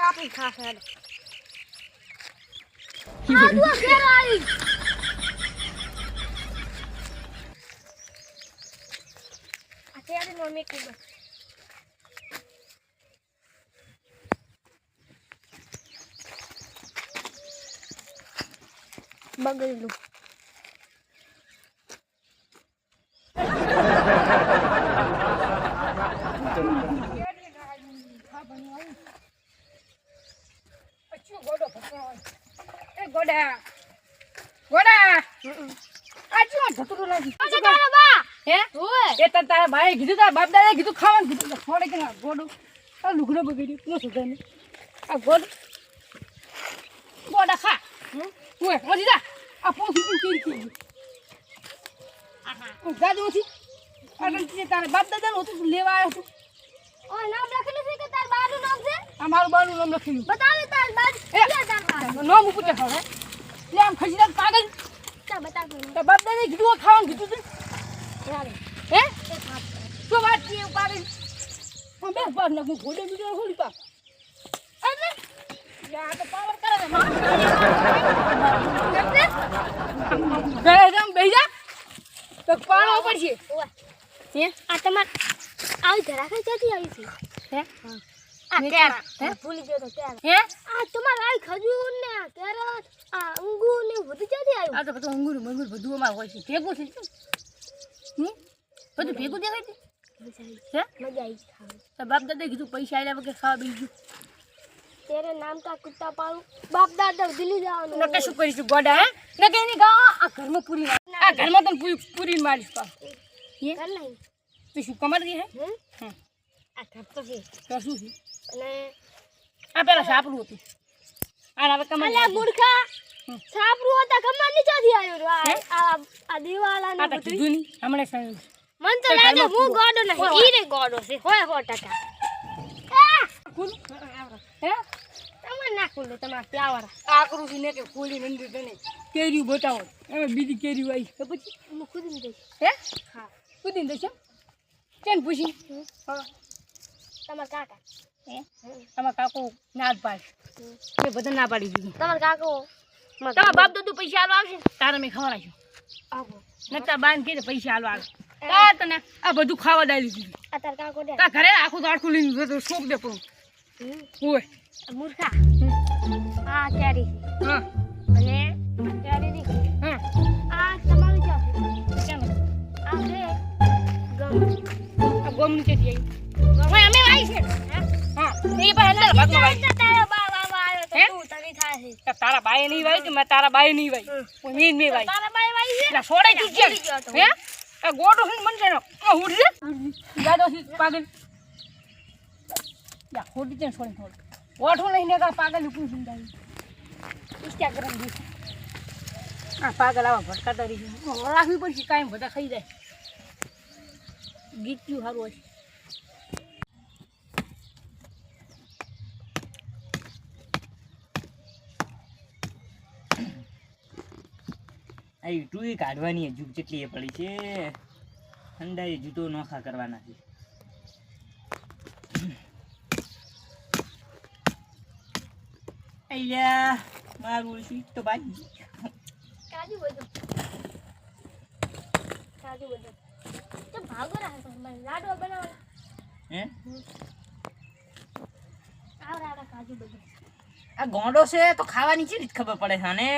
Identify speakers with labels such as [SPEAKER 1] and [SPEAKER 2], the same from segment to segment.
[SPEAKER 1] ઈ ખા ખા
[SPEAKER 2] ઈ
[SPEAKER 1] આ તું ઘેર આવી આ તેરી નો મેકી દો બગડેલું
[SPEAKER 2] એ ગોડા. ગોડા. આ ચો ધતુરો લાગી
[SPEAKER 1] અચ્છા તારા બા.
[SPEAKER 2] હે?
[SPEAKER 1] ઓય.
[SPEAKER 2] એ તને તારા ભાઈ કીધું તારા બાપ દાદાએ કીધું ખાવાનું કીધું. છોડે કે ના ગોડો. આ લુગડો બગડ્યું. નો સુધાર ને આ ગોડ. ગોડા ખા. ઓય મજી જા. આ પોસી પણ કેરી
[SPEAKER 1] આહા.
[SPEAKER 2] ગાડી ઓછી. અને તે તારા બાપ દાદાનું હતું તું લેવા આવ્યો છું
[SPEAKER 1] ઓય નામ લખેલું છે કે તાર બાનું નામ છે?
[SPEAKER 2] આ બાનું નામ લખેલું
[SPEAKER 1] બતાવે તાર
[SPEAKER 2] નામ ઉપર લે આમ ખસી જા કાગળ
[SPEAKER 1] ચા બતાવ
[SPEAKER 2] તારા કીધું ખાવાનું કીધું તું હે? શું વાત છે એવું કાગળ હું બે પાસ નાખું ઘોડે બીજો હોલી પા અરે યા તો પાવર કરે ને ઘરે જામ બેહી જા. તો પાણો પડશે. હે?
[SPEAKER 1] આ તમારે આવી ધરા ક્યાંથી આવી છે?
[SPEAKER 2] હે?
[SPEAKER 1] ભૂલી ગયો તો
[SPEAKER 2] હે?
[SPEAKER 1] આ તમાર આવી ખજૂર ને આ કેરા આ અંગૂર ને બધું ક્યાંથી આવ્યું
[SPEAKER 2] આ તો બધું અંગુર મંગુર બધું અમાર હોય છે. ભેગું છે હમ? બધું ભેગું દેખાય છે?
[SPEAKER 1] મજા આવી.
[SPEAKER 2] બાપ દાદા કીધું પૈસા આવ્યા વગર ખાવા બીજું
[SPEAKER 1] તેરે નામ કા કુત્તા પાડું. બાપ દાદા દિલ્હી જવાનું
[SPEAKER 2] નકે શું કરીશું ગોડા હે? નકે એની ગા આ ઘરમાં પૂરી. આ ઘરમાં તને પૂરી પૂરી મારીશ પા હે?
[SPEAKER 1] કર
[SPEAKER 2] તું શું કમર ગઈ હે
[SPEAKER 1] હમ. આ ઘર તો છે
[SPEAKER 2] શું છે?
[SPEAKER 1] અને
[SPEAKER 2] આ પેલા સાપડું હતું. આ હવે કમર
[SPEAKER 1] અલ્યા મૂર્ખા સાપરું હતા કમાન નીચેથી આવ્યું આ આ આ
[SPEAKER 2] આ
[SPEAKER 1] બધું
[SPEAKER 2] કીધું નહીં. હમણાં
[SPEAKER 1] મન તો લાગે હું ગોડો નહીં. ઈ રે ગોડો છે. હોય ટકા.
[SPEAKER 2] હે
[SPEAKER 1] તમે ના ખુલે તમારે પ્યાવાળા
[SPEAKER 2] આ કરું ને કે ખોલી મંદિર તને કેરી બતાવો. એમ બીજી કેરી આવી. તો પછી?
[SPEAKER 1] હું ખુદની દઈશ
[SPEAKER 2] હે?
[SPEAKER 1] હા.
[SPEAKER 2] કુદીને દેશે કેમ પૂછી. હા.
[SPEAKER 1] તમારા કાકા.
[SPEAKER 2] હે? તમારા કાકો ના જ પાડ. મેં બધા ના પાડી દીધું.
[SPEAKER 1] તમારા કાકો.
[SPEAKER 2] તમારા બાપ દાદુ પૈસા આલો આવશે? તારે મેં ખવડાવશું
[SPEAKER 1] આવો.
[SPEAKER 2] નતા બાંધ કે પૈસા આલો આવે. તને આ બધું ખાવા દાઈ દીધું
[SPEAKER 1] આ તાર કાકો દે.
[SPEAKER 2] તા ઘરે આખું દાડખું લઈને બધું શોક દે પણ?
[SPEAKER 1] હમ. મૂર્ખા. આ કેરી.
[SPEAKER 2] હા.
[SPEAKER 1] અને કેરી ની
[SPEAKER 2] હા.
[SPEAKER 1] આ તમારું છે
[SPEAKER 2] કેમ?
[SPEAKER 1] આ ગમ.
[SPEAKER 2] આ ગોમ. ઓય અમે
[SPEAKER 1] તારો
[SPEAKER 2] બાય નહીં ભાઈ કે તારા બાય નહીં ભાઈ હું મીન મી ભાઈ
[SPEAKER 1] તારા બાય ભાઈ
[SPEAKER 2] એટલે છોડાઈ તું
[SPEAKER 1] ભૂલી
[SPEAKER 2] હે? આ ગોડો હું મન છે આ ઉડજે ગાડો છે પાગલ. યા ખોટી છે ને છોડ ઓઠો નહીં કા પાગલ ઉપર સુંદાઈ ઇન્સ્ટાગ્રામ દી આ પાગલ આવા ભટકાતા રહી રાખવી પડશે કાયમ બધા ખાઈ જાય. ગીત સારું હશે?
[SPEAKER 3] આ ઈટું કાઢવાની હજુ જેટલી એ પડી છે. ઠંડા જૂતો નોખા કરવાના છે. અલ્યા મારું તો બાજી
[SPEAKER 1] કાજુ બધું. કાજુ બધું. તો ભાગો રાખે લાડવા બનાવવા
[SPEAKER 3] હે?
[SPEAKER 1] આવડા આવડા કાજુ બધું.
[SPEAKER 3] આ ગોંડો છે તો ખાવાની છે જ ખબર પડે છે ને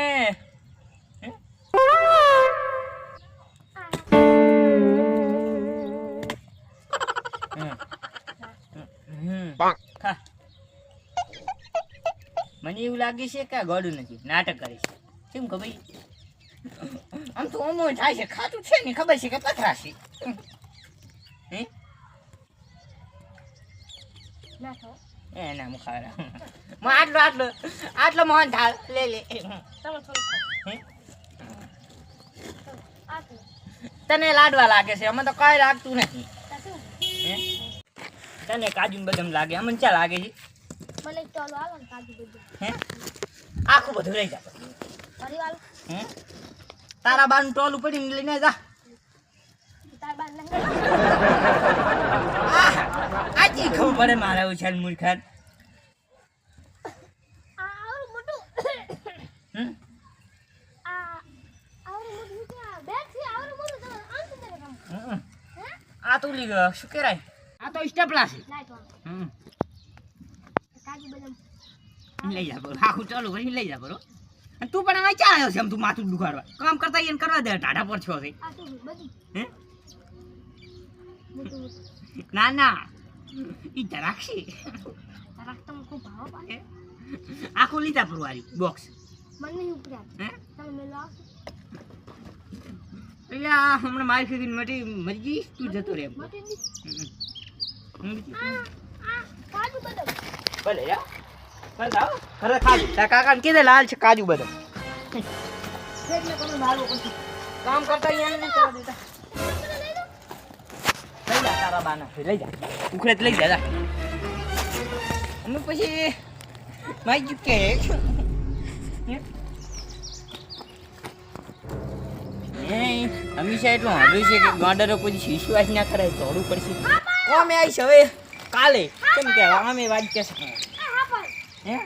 [SPEAKER 3] એવું લાગે છે કે આ ગોડું નથી? નાટક કરે છે. કેમ ખબર? આમ તો ઓમો થાય છે ખાતું છે ને ખબર છે કે પથરા છે. હે?
[SPEAKER 1] ના ખાઓ
[SPEAKER 3] એ ના મુખારા માં આટલો આટલો આટલો મોહન થાળ લે લે. તને લાડવા લાગે છે અમે તો કઈ લાગતું નથી. તને કાજુ બદામ લાગે અમને ચા લાગે છે? આખું બધું રહી જા
[SPEAKER 1] ફરી વાલ
[SPEAKER 3] હે? તારા બાનું ટોલું લઈને જા.
[SPEAKER 1] તારા બાન
[SPEAKER 3] લઈને આજી ખબર પડે મારા ઉછાલ મૂર્ખાન? આ તો લીગ શું કહેવાય? આ તો સ્ટેપલા છે. હમ.
[SPEAKER 1] કાજુ બદામ.
[SPEAKER 3] લઈ જા બરો આખું ચાલુ કરી લઈ જા અને તું પણ હવે ક્યાં આવ્યો છે આમ તું માથું દુખાડવા. કામ કરતા એને કરવા દે ટાઢા પર છો છે.
[SPEAKER 1] તો
[SPEAKER 3] હે? ના ના. ઈ રાખશે.
[SPEAKER 1] રાખતા મને ખૂબ ભાવ પાડે.
[SPEAKER 3] આખું લીધા પરવારી બોક્સ
[SPEAKER 1] મને નહીં ઉપરા
[SPEAKER 3] હે?
[SPEAKER 1] તમે મેલો આવશો
[SPEAKER 3] આ હમણાં મારી સુધી મટી મરી ગઈ? તું જતો રહે.
[SPEAKER 1] આ કાજુ બદામ.
[SPEAKER 3] ભલે ખાજુ તારા કાકાને કીધે લાલ છે કાજુ
[SPEAKER 2] પછી.
[SPEAKER 3] કામ કરતા અહીંયા નહીં કરવા દેતા.
[SPEAKER 1] લઈ
[SPEAKER 3] જા તારા બાના. લઈ જા. ઉખડે લઈ જા અમે પછી માઈ ગયું કે? હંમેશા એટલું સાંભળ્યું છે કે ગાંડરો કોઈ વિશ્વાસ ના કરાય દોડવું પડશે. કોમ આવીશ હવે? કાલે. કેમ કે અમે વાત
[SPEAKER 1] કે હે?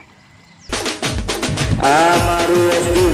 [SPEAKER 4] આ મારું અસલી